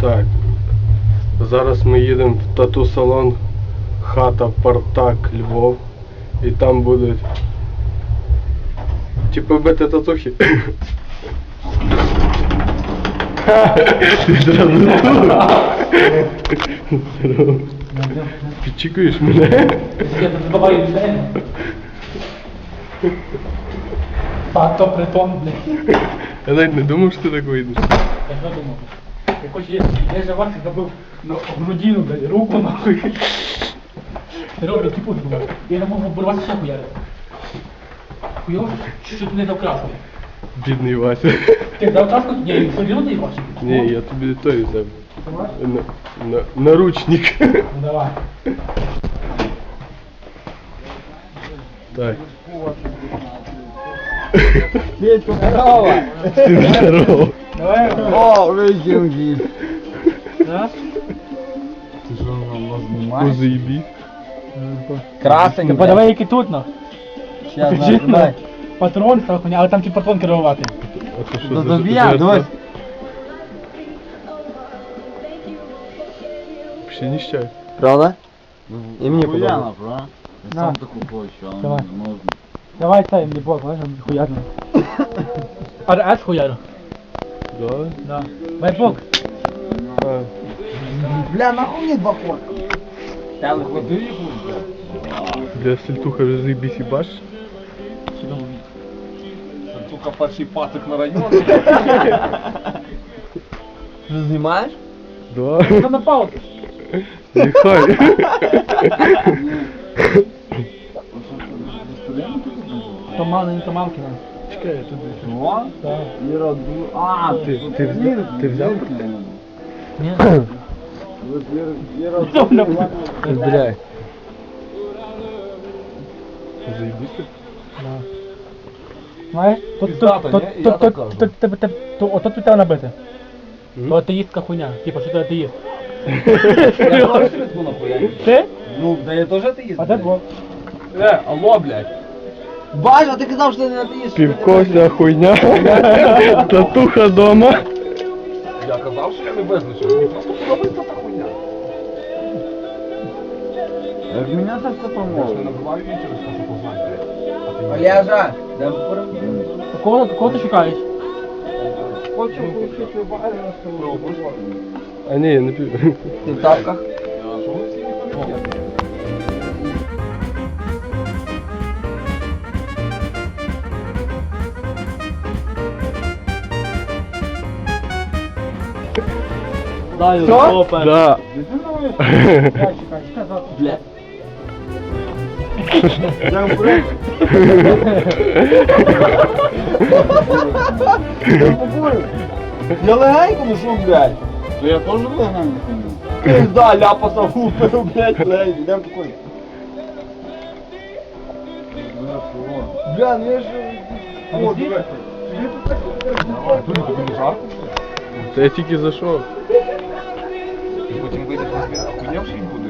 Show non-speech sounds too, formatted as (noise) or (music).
Так. Зараз ми їдемо в тату-салон Хата Партак Львов. І там будуть. Типу бити татухи. Ти зразу Здорово. Підчікуєш мене? Я тут добавив людей. Так, то притон, блядь. Я навіть не думав, що ти так вийдеш. Я ж думав. Якось є, я же Варсик забив на грудину, блядь, руку нахуй. Ти робиш, типу, думав. Я не можу оборвати ще хуярити. Хуйово, що ти не дав краску. Бідний Вася. Ти дав краску? Ні, він все рівно даєш? Ні, я тобі той взяв. На, на, наручник. Ну давай. Так. Петька, здорово! Всім здорово. Давай. О, викинь Да? Ти що нам нас О, знімаєш? заєбі. Красень. Ти подавай, який тут, ну. Щас, Покажи, ну. дай. Патрон, та хуйня, але там ті патрон керувати. А то що Да за тобі, жертва? дось. Ще ніщай. Правда? І мені Хуяна, подобається. правда? Я Да. сам таку хочу, але Давай. не можна. Давай цей мені блок, знаєш, хуярно. (laughs) А РС хуяру. Да? Да. Дай блок. А, Бля, нахуй мне два форка? Я выходи их для сельтуха вже заєбісь і баш. Сука, перший пацик на районі. (laughs) Ти знімаєш? Да. Це на паузу. Нехай. То мало, не то малки чекає туди. О? Так. І роду. А, ти, ти, взяв? Ти взяв? Ні. (laughs) Ну, блядь. Заебись. Знаєш? Ото тут треба набити. То атеїстка хуйня. Типа, (laughs) (laughs) що ти атеїст? Ти? Ну, да я теж атеїст. А де е, Алло, блядь. Баш, а ти казав, що ти не атеїст. Півкося хуйня. Татуха дома. Я казав, що я не визначив. Мені просто подобається та хуйня. Як мене це все поможе. Я ж не набиваю її через те, що познати. Олежа, дай поговоримо. Кого, кого ти шукаєш? Хочу включити бажано, що А ні, я не пів. Ти в тапках? Дай, Да. Чекай, чекай, чекай, завтра. Бля. Я вбрик. Я побою. Я легенько, ну що, блядь? Ну я теж легенько. Пизда, ляпаса гупив, блядь, блядь, йдем такой. Бля, ну я ж... О, диви. Тобі тобі не жарко? Та я тільки зайшов. І потім вийдеш на зв'язок, охуєвший будеш.